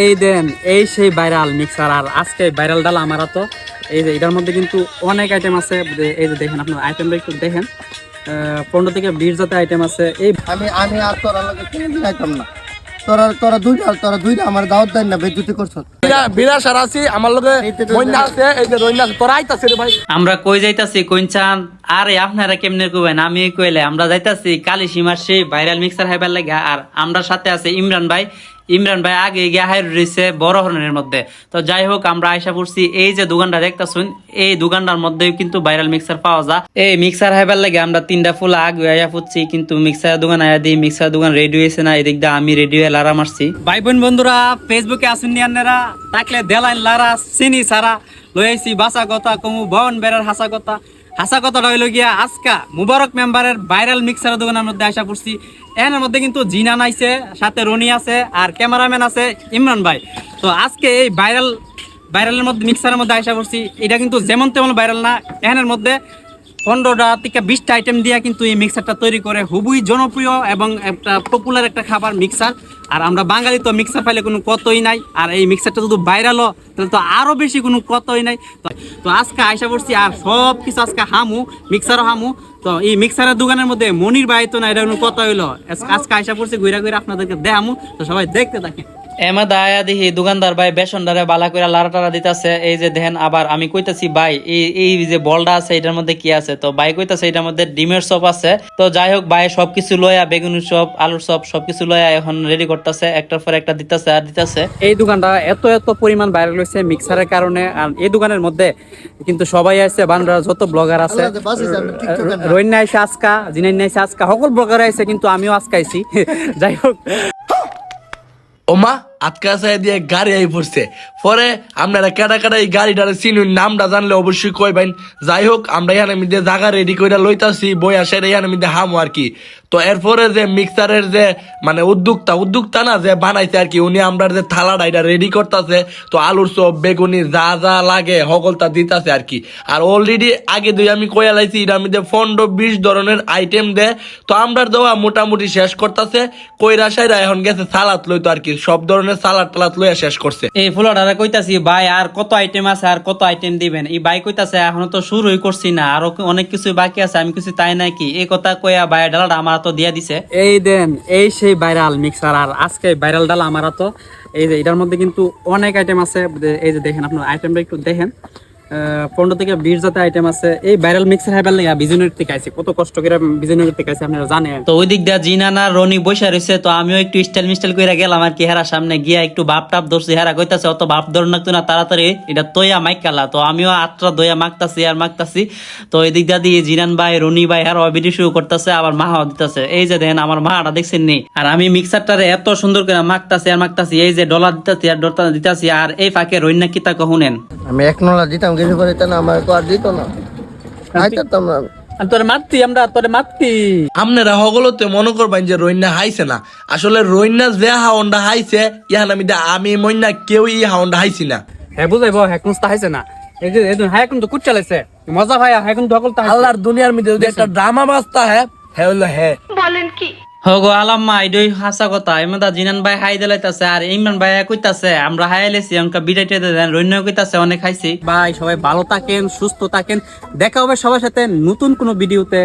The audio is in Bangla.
এই দেন এই সেই ভাইরাল মিক্সার আর আজকে ভাইরাল ডাল আমার তো। এই যে এটার মধ্যে কিন্তু অনেক আইটেম আছে এই যে দেখেন আপনার আইটেমটা একটু দেখেন। পনেরো থেকে বিশ জাতের আইটেম আছে। এই আমি আমি আর তোরা লগে কোনো না। তোরা তোরা দুইটা তোরা দুইটা আমার দাওয়াত দেন না বেজুতি করছ। বিরা সার আছি আমার লগে মইনা আছে এই যে রইনা তোরা আইতাছে রে ভাই। আমরা কই যাইতাছি কইনচান আরে আপনারা কেমনে কইবেন? আমি কইলে আমরা যাইতাছি কালী সীমার সেই ভাইরাল মিক্সার হাইবার লাগা আর আমরা সাথে আছে ইমরান ভাই। ইমরান ভাই আগে গিয়া হাই রয়েছে বড় হরনের মধ্যে। তো যাই হোক, আমরা আয়সা পড়ছি এই যে দোকানটা দেখতেছুন, এই দোকানটার মধ্যেও কিন্তু ভাইরাল মিক্সার পাওয়া যায়। এই মিক্সার হাইবার লাগে আমরা তিনটা ফুল আগে আয়া পড়ছি, কিন্তু মিক্সার দোকান আয়া দিই মিক্সার দোকান রেডি হয়েছে না, এদিক দিয়ে আমি রেডি হয়ে লারা মারছি। ভাই বোন বন্ধুরা ফেসবুকে আসুন আসেন নিয়ানেরা তাকলে দেলাইন লারা, চিনি সারা লই বাসা কথা কমু ভবন বেড়ার হাসা কথা। হাসা কথাটা হইল গিয়া আজকা মুবারক মেম্বারের ভাইরাল মিক্সার দোকানের মধ্যে আসা পড়ছি এর মধ্যে কিন্তু জিনান আইছে সাথে রনি আছে আর ক্যামেরাম্যান আছে ইমরান ভাই। তো আজকে এই ভাইরাল ভাইরালের মধ্যে মিক্সারের মধ্যে আসা পড়ছি এটা কিন্তু যেমন তেমন ভাইরাল না এখানের মধ্যে পনেরোটা থেকে বিশটা আইটেম দিয়ে কিন্তু এই মিক্সারটা তৈরি করে খুবই জনপ্রিয় এবং একটা পপুলার একটা খাবার মিক্সার আর আমরা বাঙালি তো মিক্সার পাইলে কোনো কতই নাই। আর এই মিক্সারটা যদি ভাইরালও তাহলে তো আরও বেশি কোনো কতই নাই। তো- আজকে আইসা পড়ছি আর সব কিছু আজকে হামু মিক্সারও হামু। তো এই মিক্সারের দোকানের মধ্যে মনির ভাই না, এটা কোনো কথা হইল আজকে আইসা পড়ছি, ঘুরা ঘুরে আপনাদেরকে দেখামু। তো সবাই দেখতে থাকেন। এমা দায়া দেখি দোকানদার ভাই বেসনটারে বালা করে লারা টারা দিতেছে এই যে দেখেন আবার আমি কইতাছি ভাই এই এই যে বলটা আছে এটার মধ্যে কি আছে? তো ভাই কইতাছে এটার মধ্যে ডিমের চপ আছে। তো যাই হোক ভাই সবকিছু লয়া বেগুনের চপ আলুর চপ সবকিছু লয়া এখন রেডি করতেছে একটার পর একটা দিতেছে আর দিতেছে। এই দোকানটা এত এত পরিমাণ ভাইরাল হয়েছে মিক্সারের কারণে আর এই দোকানের মধ্যে কিন্তু সবাই আছে বান্ডারা যত ব্লগার আছে আল্লাহ যে বাঁচিয়েছে, আমি টিকটকে না। রইন আজকা জিনাইন আজকা সকল ব্লগার আইসে কিন্তু আমিও আজকে আইছি যাই হোক। Oma আটকা সাই দিয়ে গাড়ি আই পড়ছে। পরে আপনারা কেটা কেটা এই গাড়িটার চিনুন নামটা জানলে অবশ্যই কইবেন যাই হোক, আমরা এখানে মধ্যে জায়গা রেডি করে লইতাছি বই আসে এখানে মধ্যে হামো আর কি। তো এরপরে যে মিক্সারের যে মানে উদ্যোক্তা উদ্যোক্তা না যে বানাইছে আর কি, উনি আমরা যে থালাটা এটা রেডি করতেছে, তো আলুর চপ, বেগুনি, যা যা লাগে সকলটা দিতাছে আর কি। আর অলরেডি আগে দুই আমি কয়া লাইছি, এটার মধ্যে পনেরো বিশ ধরনের আইটেম দে। তো আমরা দেওয়া মোটামুটি শেষ করতেছে, কইরা সাইরা এখন গেছে সালাদ লইতো আর কি, সব ধরনের সালাদ টালাদ লইয়া শেষ করছে। এই ফুলটারে কইতাছি ভাই আর কত আইটেম আছে আর কত আইটেম দিবেন? এই ভাই কইতাছে এখনও তো শুরুই করছি না আরও অনেক কিছু বাকি আছে আমি কিছু তাই নাকি এই কথা কইয়া ভাই ডালাটা আমার তো দিয়া দিছে। এই দেন এই সেই ভাইরাল মিক্সার আর আজকে ভাইরাল ডাল আমার তো এই যে এটার মধ্যে কিন্তু অনেক আইটেম আছে এই যে দেখেন আপনার আইটেমটা একটু দেখেন। পনেরো থেকে বিশ জাতের আইটেম আছে। এই ভাইরাল মিক্সার হাইবার লেগে বিজনের থেকে আইছে। কত কষ্ট করে বিজনের থেকে আইছে, আপনারা জানেন। তো ওই দিক দিয়ে জিনানা রনি বসে রয়েছে তো আমিও একটু স্টাইল মিস্টাইল করে গেলাম আর কি, হেরা সামনে গিয়া একটু ভাব টাপ ধরছি, হেরা কইতাছে, অত ভাব ধর নাকতো না, তাড়াতাড়ি এটা তৈয়া মাইক কালা তো আমিও আটটা দইয়া মাখতাছি আর মাখতাছি। তো এই দিক দিয়ে জিনান ভাই, রনি ভাই হেরা ভিডিও শুরু করতেছে, আবার মাহাও দিতেছে। এই যে দেখেন, আমার মাহাটা দেখছেন নি? আর আমি মিক্সারটারে এত সুন্দর করে মাখতাছি আর মাখতাছি, এই যে ডলার দিতাছি আর ডলার দিতাছি, আর এই ফাঁকে রইনা কিতা কহুনেন আমি এক নলা দিতাম কিছু করে তা না আমার তো আর দিত না। খাইতাম না তোরে মারতি আমরা তোরে মারতি। আপনারা হগলতে মনে করবেন যে রইনা হাইছে না। আসলে রইনা যে হাওনটা হাইছে ইহান আমি দে- আমি মইনা কেউ ই হাওনটা হাইছি না। হ্যাঁ বুঝাইব হ্যাঁ কোন হাইছে না। এই যে হ্যাঁ কিন্তু কুট চালাইছে। মজা ভাই হ্যাঁ কিন্তু সকল আল্লাহর দুনিয়ার মধ্যে একটা ড্রামা বাস্তা হ্যাঁ হ্যাঁ হইল হ্যাঁ হগো আলাম্মা এডই হাসা কথা। এমদা জিনান ভাই হাই দিলাইতাছে, আর ইমরান ভাই কইতাছে, আমরা হাই লেছি অঙ্কা বিদাইতে দেন। রইন্য কইতাছে, অনেক খাইছি ভাই, সবাই ভালো থাকেন, সুস্থ থাকেন। দেখা হবে সবার সাথে নতুন কোনো ভিডিওতে।